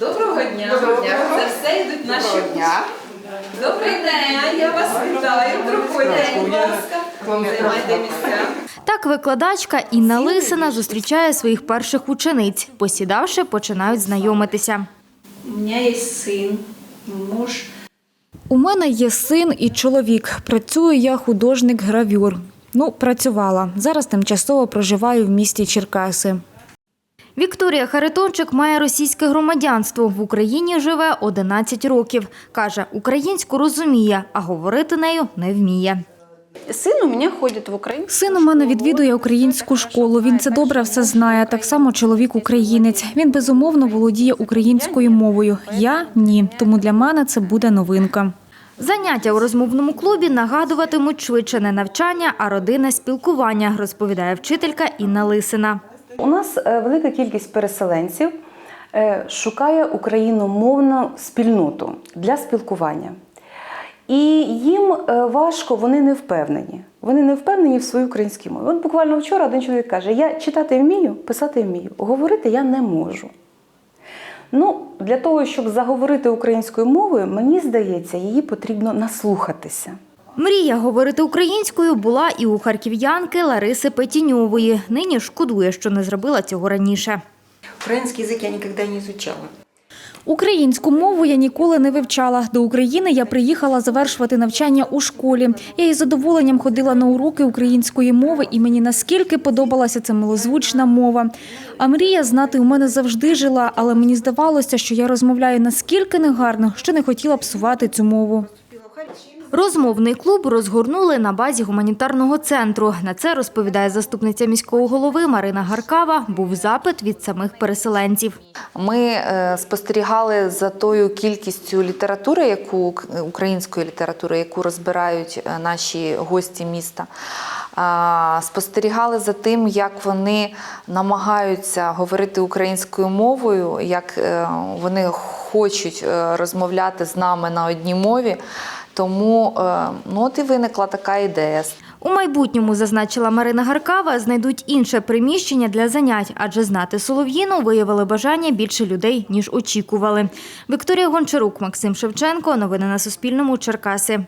Доброго дня. Доброго дня. Це все йдуть наші Доброго дня. Добрий день, я вас вітаю. Проходьте, будь ласка. Займайте місця. Так викладачка Інна Лисина зустрічає своїх перших учениць. Посідавши, починають знайомитися. У мене є син, муж. У мене є син і чоловік. Працюю я художник-гравюр. Ну, працювала. Зараз тимчасово проживаю в місті Черкаси. Вікторія Харитончик має російське громадянство. В Україні живе 11 років. Каже, українську розуміє, а говорити нею не вміє. Сын у меня ходит в Украину. Син у мене відвідує українську школу. Він це добре все знає. Так само чоловік українець. Він безумовно володіє українською мовою. Я ні. Тому для мене це буде новинка. Заняття у розмовному клубі нагадуватимуть швидше не навчання, а родинне спілкування, розповідає вчителька Інна Лисина. У нас е, велика кількість переселенців е, шукає україномовну спільноту для спілкування. І їм е, важко, вони не впевнені. Вони не впевнені в своїй українській мові. От буквально вчора один чоловік каже: Я читати вмію, писати вмію, говорити я не можу. Ну, для того, щоб заговорити українською мовою, мені здається, її потрібно наслухатися. Мрія говорити українською була і у харків'янки Лариси Петіньової. Нині шкодує, що не зробила цього раніше. Украинский язык я никогда не изучала. Українську мову я ніколи не вивчала. До України я приїхала завершувати навчання у школі. Я із задоволенням ходила на уроки української мови, і мені наскільки подобалася ця милозвучна мова. А мрія знати у мене завжди жила, але мені здавалося, що я розмовляю наскільки негарно, що не хотіла псувати цю мову. Розмовний клуб розгорнули на базі гуманітарного центру. На це розповідає заступниця міського голови Марина Гаркава. Був запит від самих переселенців. Ми е, спостерігали за тою кількістю літератури, яку української літератури, яку розбирають е, наші гості міста. Спостерігали за тим, як вони намагаються говорити українською мовою, як е, вони хочуть розмовляти з нами на одній мові. Тому е, ну, от і виникла така ідея. У майбутньому, зазначила Марина Гаркава, знайдуть інше приміщення для занять, адже знати Солов'їну виявили бажання більше людей, ніж очікували. Вікторія Гончарук, Максим Шевченко. Новини на Суспільному. Черкаси.